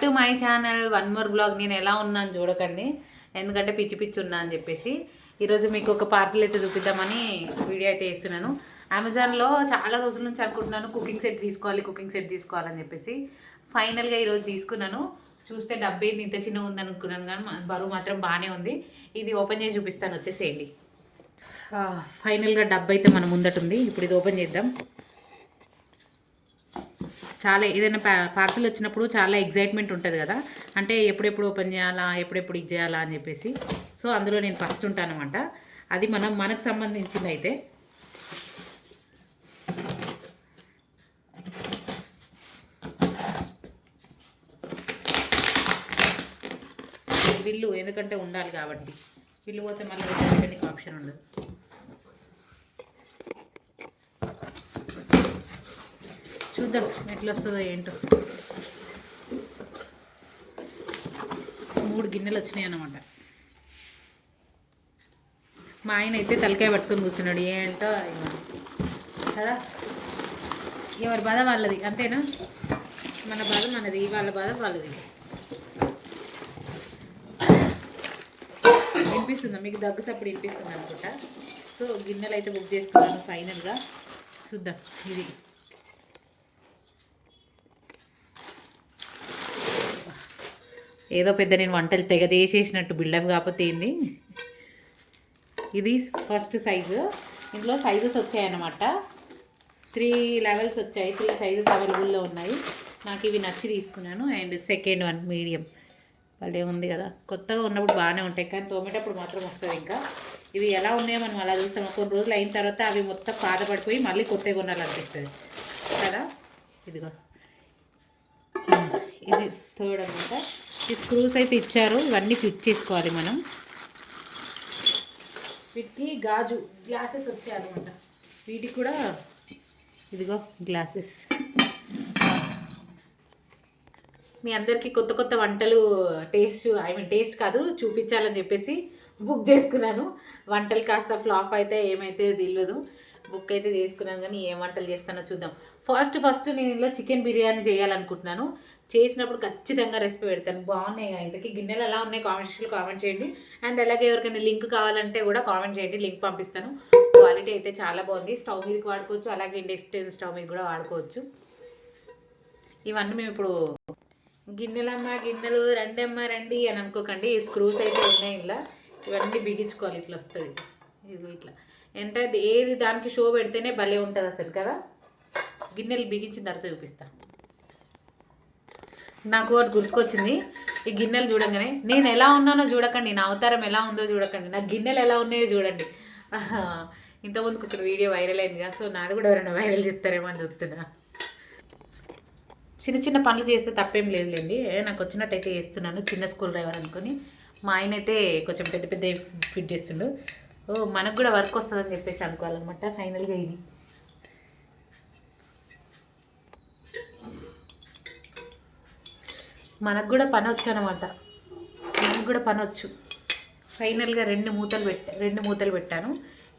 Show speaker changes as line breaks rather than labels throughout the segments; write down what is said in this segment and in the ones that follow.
To my channel one more blog. నేను ఎలా ఉన్నాను చూడకండి. ఎందుకంటే పిచ్చి పిచ్చి ఉన్నా అని చెప్పేసి. ఈరోజు మీకు ఒక పార్సల్ అయితే చూపిద్దామని వీడియో అయితే వేస్తున్నాను. అమెజాన్లో చాలా రోజుల నుంచి అనుకుంటున్నాను కుకింగ్ సెట్ తీసుకోవాలి కుకింగ్ సెట్ తీసుకోవాలని చెప్పేసి. ఫైనల్గా ఈరోజు తీసుకున్నాను. చూస్తే డబ్బు ఏంది? ఇంత చిన్నగా ఉంది అనుకున్నాను కానీ బరువు మాత్రం బాగానే ఉంది. ఇది ఓపెన్ చేసి చూపిస్తాను. వచ్చేసేయండి. ఫైనల్గా డబ్బు అయితే మన ముందట ఉంది. ఇప్పుడు ఇది ఓపెన్ చేద్దాం. చాలా ఏదైనా పా పార్సల్ వచ్చినప్పుడు చాలా ఎగ్జైట్మెంట్ ఉంటుంది కదా. అంటే ఎప్పుడెప్పుడు ఓపెన్ చేయాలా ఎప్పుడెప్పుడు ఇది చేయాలా అని చెప్పేసి. సో అందులో నేను ఫస్ట్ ఉంటానమాట. అది మనం మనకు సంబంధించింది అయితే బిల్లు ఎందుకంటే ఉండాలి కాబట్టి. బిల్లు పోతే మళ్ళీ ఆప్షన్ ఉండదు. చూద్దాం ఎట్లా వస్తుందో ఏంటో. మూడు గిన్నెలు వచ్చినాయి అన్నమాట. మా ఆయన అయితే తలకాయ పట్టుకొని కూర్చున్నాడు. ఏంటో కదా? ఎవరి బాధ వాళ్ళది అంతేనా? మన బాధ మనది వాళ్ళ బాధ వాళ్ళది. వినిపిస్తుందా? మీకు దగ్గు సప్పుడు వినిపిస్తుంది అనుకుంటా? సో గిన్నెలు అయితే బుక్ చేసుకున్నాను ఫైనల్గా చూద్దాం ఇది. ఏదో పెద్ద నేను వంటలు తెగ చేసేసినట్టు బిల్డప్ కాకపోతే ఏంది? ఇది ఫస్ట్ సైజు. ఇందులో సైజెస్ వచ్చాయన్నమాట. త్రీ లెవెల్స్ వచ్చాయి. త్రీ సైజెస్ అవైలబుల్లో ఉన్నాయి. నాకు ఇవి నచ్చి తీసుకున్నాను. And second one medium. భలే ఉంది కదా. కొత్తగా ఉన్నప్పుడు బాగానే ఉంటాయి. కానీ తోమేటప్పుడు మాత్రం వస్తుంది ఇంకా. ఇవి ఎలా ఉన్నాయో మనం అలా చూస్తాం. కొన్ని రోజులు అయిన తర్వాత అవి మొత్తం పాదపడిపోయి మళ్ళీ కొత్తగా కొనాలనిపిస్తుంది. కదా? ఇదిగో. ఇది థర్డ్ అనమాట ఈ స్క్రూస్ అయితే ఇచ్చారు. ఇవన్నీ ఫిట్ చేసుకోవాలి మనం. వీటికి గాజు గ్లాసెస్ వచ్చాయన్నమాట. వీటికి కూడా ఇదిగో గ్లాసెస్. మీ అందరికీ కొత్త కొత్త వంటలు టేస్ట్ ఐ మీన్ టేస్ట్ కాదు చూపించాలని చెప్పేసి బుక్ చేసుకున్నాను. వంటలు కాస్త ఫ్లాప్ అయితే ఏమైతే తెలియదు బుక్ అయితే చేసుకున్నాను కానీ ఏం వంటలు చేస్తానో చూద్దాం. ఫస్ట్ ఫస్ట్ నేను ఇంట్లో చికెన్ బిర్యానీ చేయాలనుకుంటున్నాను. చేసినప్పుడు ఖచ్చితంగా రెసిపీ పెడతాను. బాగున్నాయి కదా ఇంతకీ. గిన్నెలు ఎలా ఉన్నాయి కామెంట్ సెక్షన్లో కామెంట్ చేయండి. అండ్ అలాగే ఎవరికైనా లింక్ కావాలంటే కూడా కామెంట్ చేయండి. లింక్ పంపిస్తాను. క్వాలిటీ అయితే చాలా బాగుంది. స్టవ్ మీదకి వాడుకోవచ్చు. అలాగే ఇండక్షన్ స్టవ్ మీద కూడా వాడుకోవచ్చు. ఇవన్నీ మేము ఇప్పుడు గిన్నెలమ్మ గిన్నెలు రండమ్మ రండి అని అనుకోకండి. ఈ స్క్రూస్ అయితే ఉన్నాయి ఇలా ఇవన్నీ బిగించుకోవాలి. ఇట్లా వస్తుంది. ఇదిగో ఇట్లా. ఎంత ఏది దానికి షో పెడితేనే భలే ఉంటుంది అసలు కదా? గిన్నెలు బిగించిన తర్వాత చూపిస్తా. నాకు ఒకటి గుర్తుకొచ్చింది. ఈ గిన్నెలు చూడగానే నేను ఎలా ఉన్నానో చూడకండి నా అవతారం ఎలా ఉందో చూడకండి నా గిన్నెలు ఎలా ఉన్నాయో చూడండి. ఇంతకుముందుకు ఇక్కడ వీడియో వైరల్ అయింది కదా సో నాది కూడా ఎవరైనా వైరల్ చేస్తారేమో అని చూస్తున్నా. చిన్న చిన్న పనులు చేస్తే తప్పేం లేదులేండి. నాకు వచ్చినట్టయితే చేస్తున్నాను చిన్న స్కూల్ డ్రైవర్ అనుకొని. మా ఆయన అయితే కొంచెం పెద్ద పెద్ద ఫిట్ చేస్తుండు. ఓ మనకు కూడా వర్క్ వస్తుందని చెప్పేసి అనుకోవాలన్నమాట ఫైనల్గా ఇది. మనకు కూడా పని వచ్చు అనమాట మనకు కూడా పని వచ్చు. ఫైనల్గా రెండు మూతలు పెట్టా రెండు మూతలు పెట్టాను.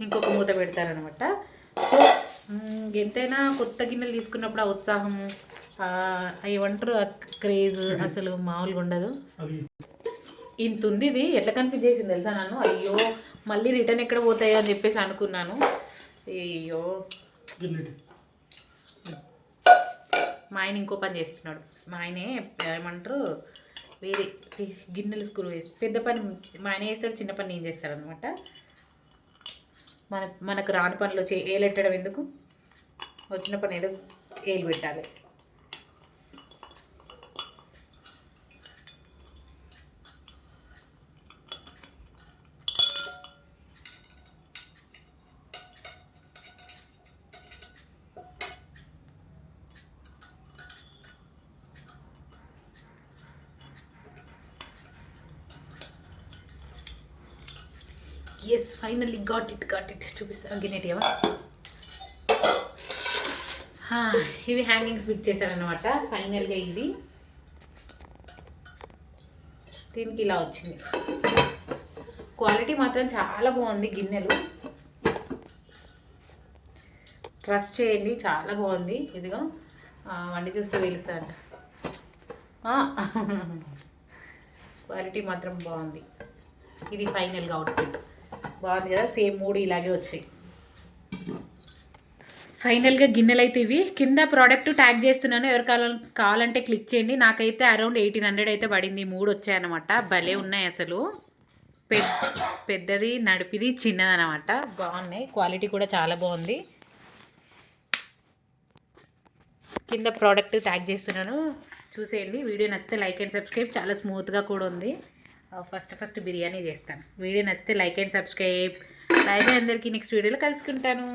ఇంకొక మూత పెడతానమాట సో ఎంతైనా కొత్త గిన్నెలు తీసుకున్నప్పుడు ఆ ఉత్సాహం ఏమంటారు క్రేజ్ అసలు మామూలుగా ఉండదు. ఇంత ఉంది ఇది ఎట్లా కన్ఫ్యూజ్ చేసింది తెలుసా నన్ను? అయ్యో మళ్ళీ రిటర్న్ ఎక్కడ పోతాయో అని చెప్పేసి అనుకున్నాను. అయ్యో మా ఆయన ఇంకో పని చేస్తున్నాడు. మా ఆయనే ఏమంటారు వేరే గిన్నెలు స్క్రూ వేసి పెద్ద పని మా ఆయన చేస్తాడు చిన్న పని నేను చేస్తాడు అనమాట మన మనకు రాని పనిలో చే ఏలెట్టడం ఎందుకు? వచ్చిన పని ఏదో ఏలు పెట్టాలి. Yes finally got it got it చూపిస్తాను గిన్నెటివా ఇవి హ్యాంగింగ్స్ ఫిట్ చేశారనమాట ఫైనల్గా ఇది దీనికి ఇలా వచ్చింది. క్వాలిటీ మాత్రం చాలా బాగుంది గిన్నెలు. ట్రస్ట్ చేయండి చాలా బాగుంది. ఇదిగో వండి చూస్తే తెలుస్తుందంట. క్వాలిటీ మాత్రం బాగుంది. ఇది ఫైనల్గా అవుట్పుట్ బాగుంది కదా సేమ్ మూడు ఇలాగే వచ్చాయి. ఫైనల్గా గిన్నెలు అయితే ఇవి. కింద ప్రోడక్ట్ ట్యాగ్ చేస్తున్నాను. ఎవరు కావాల కావాలంటే క్లిక్ చేయండి. నాకైతే అరౌండ్ ఎయిటీన్ హండ్రెడ్ అయితే పడింది. మూడు వచ్చాయన్నమాట. భలే ఉన్నాయి అసలు. పెద్దది నడిపిది చిన్నది అనమాట బాగున్నాయి. క్వాలిటీ కూడా చాలా బాగుంది. కింద ప్రోడక్ట్ ట్యాగ్ చేస్తున్నాను. చూసేయండి. వీడియో నచ్చితే లైక్ అండ్ సబ్స్క్రైబ్. చాలా స్మూత్గా కూడా ఉంది. ఫస్ట్ ఫస్ట్ బిర్యానీ చేస్తాను. వీడియో నచ్చితే like and subscribe. Bye bye అందరికీ నెక్స్ట్ వీడియోలో కలుసుకుంటాను.